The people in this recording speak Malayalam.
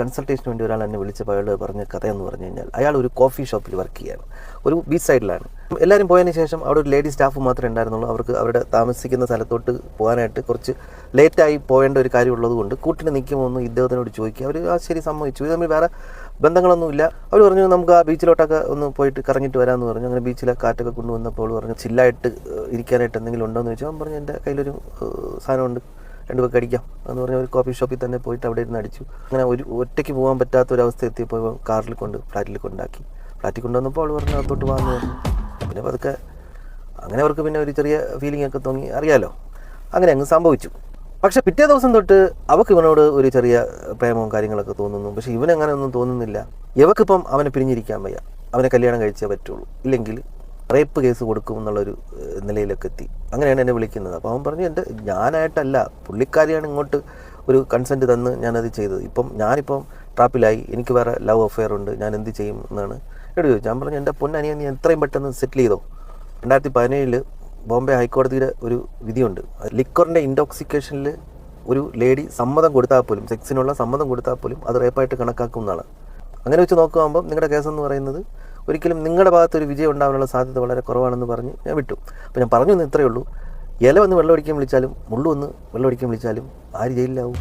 കൺസൾട്ടേഷന് വേണ്ടി ഒരാൾ എന്നെ വിളിച്ചപ്പോൾ അയാൾ പറഞ്ഞ കഥയെന്ന് പറഞ്ഞു കഴിഞ്ഞാൽ അയാൾ ഒരു കോഫി ഷോപ്പിൽ വർക്ക് ചെയ്യാണ്. ഒരു ബീച്ച് സൈഡിലാണ് എല്ലാവരും പോയതിന് ശേഷം അവിടെ ഒരു ലേഡി സ്റ്റാഫ് മാത്രമേ ഉണ്ടായിരുന്നുള്ളൂ. അവർക്ക് അവരുടെ താമസിക്കുന്ന സ്ഥലത്തോട്ട് പോകാനായിട്ട് കുറച്ച് ലേറ്റായി പോകേണ്ട ഒരു കാര്യമുള്ളത് കൊണ്ട് കൂട്ടിന് നിൽക്കുമോ എന്ന് ഇദ്ദേഹത്തിനോട് ചോദിക്കുക. അവർ ആ ശരി സമ്മതിച്ചു. ഇത് തമ്മിൽ വേറെ ബന്ധങ്ങളൊന്നുമില്ല അവർ പറഞ്ഞു നമുക്ക് ആ ബീച്ചിലോട്ടൊക്കെ ഒന്ന് പോയിട്ട് കറങ്ങിയിട്ട് വരാമെന്ന് പറഞ്ഞു. അങ്ങനെ ബീച്ചിലെ കാറ്റൊക്കെ കൊണ്ടുവന്നപ്പോൾ പറഞ്ഞു ചില്ലായിട്ട് ഇരിക്കാനായിട്ട് എന്തെങ്കിലും ഉണ്ടോ എന്ന് ചോദിച്ചാൽ അവൻ പറഞ്ഞു എന്റെ കയ്യിലൊരു സാധനമുണ്ട്. രണ്ട് പേർക്ക് അടിക്കാം എന്ന് പറഞ്ഞ ഒരു കോഫി ഷോപ്പിൽ തന്നെ പോയിട്ട് അവിടെ ഇരുന്ന് അടിച്ചു. അങ്ങനെ ഒരു ഒറ്റയ്ക്ക് പോകാൻ പറ്റാത്ത ഒരു അവസ്ഥ എത്തിയപ്പോൾ കാറിൽ കൊണ്ട് ഫ്ലാറ്റിൽ കൊണ്ടാക്കി. ഫ്ലാറ്റിൽ കൊണ്ടുവന്നപ്പോൾ അവൾ പറഞ്ഞു അകത്തോട്ട് വാങ്ങി പിന്നെ പതുക്കെ അങ്ങനെ അവർക്ക് പിന്നെ ഒരു ചെറിയ ഫീലിംഗ് ഒക്കെ തോന്നി. അറിയാലോ? അങ്ങനെ അങ്ങ് സംഭവിച്ചു. പക്ഷെ പിറ്റേ ദിവസം തൊട്ട് അവക്ക് ഇവനോട് ഒരു ചെറിയ പ്രേമവും കാര്യങ്ങളൊക്കെ തോന്നുന്നു. പക്ഷെ ഇവനങ്ങനെ ഒന്നും തോന്നുന്നില്ല. ഇവക്കിപ്പം അവനെ പിരിഞ്ഞിരിക്കാൻ വയ്യ. അവനെ കല്യാണം കഴിച്ചേ പറ്റുള്ളൂ. ഇല്ലെങ്കിൽ റേപ്പ് കേസ് കൊടുക്കും എന്നുള്ളൊരു നിലയിലൊക്കെ എത്തി അങ്ങനെയാണ് എന്നെ വിളിക്കുന്നത്. അപ്പോൾ അവൻ പറഞ്ഞു എന്റെ ഞാനായിട്ടല്ല പുള്ളിക്കാരിയാണ് ഇങ്ങോട്ട് ഒരു കൺസെന്റ് തന്ന് ഞാനത് ചെയ്തത്. ഇപ്പം ഞാനിപ്പം ട്രാപ്പിലായി എനിക്ക് വേറെ ലവ് അഫെയർ ഉണ്ട് ഞാൻ എന്ത് ചെയ്യും എന്നാണ് എന്നോട് ചോദിച്ചു. ഞാൻ പറഞ്ഞു എന്റെ പൊന്നനിയെ നീ എത്രയും പെട്ടെന്ന് സെറ്റിൽ ചെയ്തോ? രണ്ടായിരത്തി പതിനേഴിൽ ബോംബെ ഹൈക്കോടതിയുടെ ഒരു വിധിയുണ്ട്. ലിക്കറിന്റെ ഇൻടോക്സിക്കേഷനിൽ ഒരു ലേഡി സമ്മതം കൊടുത്താൽ പോലും സെക്സിനുള്ള സമ്മതം കൊടുത്താൽ പോലും അത് റേപ്പായിട്ട് കണക്കാക്കുന്നതാണ് അങ്ങനെ വെച്ച് നോക്കുമ്പോൾ നിങ്ങളുടെ കേസെന്ന് പറയുന്നത് ഒരിക്കലും നിങ്ങളുടെ ഭാഗത്ത് ഒരു വിജയം ഉണ്ടാകാനുള്ള സാധ്യത വളരെ കുറവാണെന്ന് പറഞ്ഞ് ഞാൻ വിട്ടു. അപ്പോൾ ഞാൻ പറഞ്ഞു എന്ന് ഇത്രയേ ഉള്ളൂ. ഇല വന്ന് വെള്ളമടിക്കാൻ വിളിച്ചാലും മുള്ളു വന്ന് വെള്ളമടിക്കാൻ വിളിച്ചാലും ആര് ജയിലിലാവും?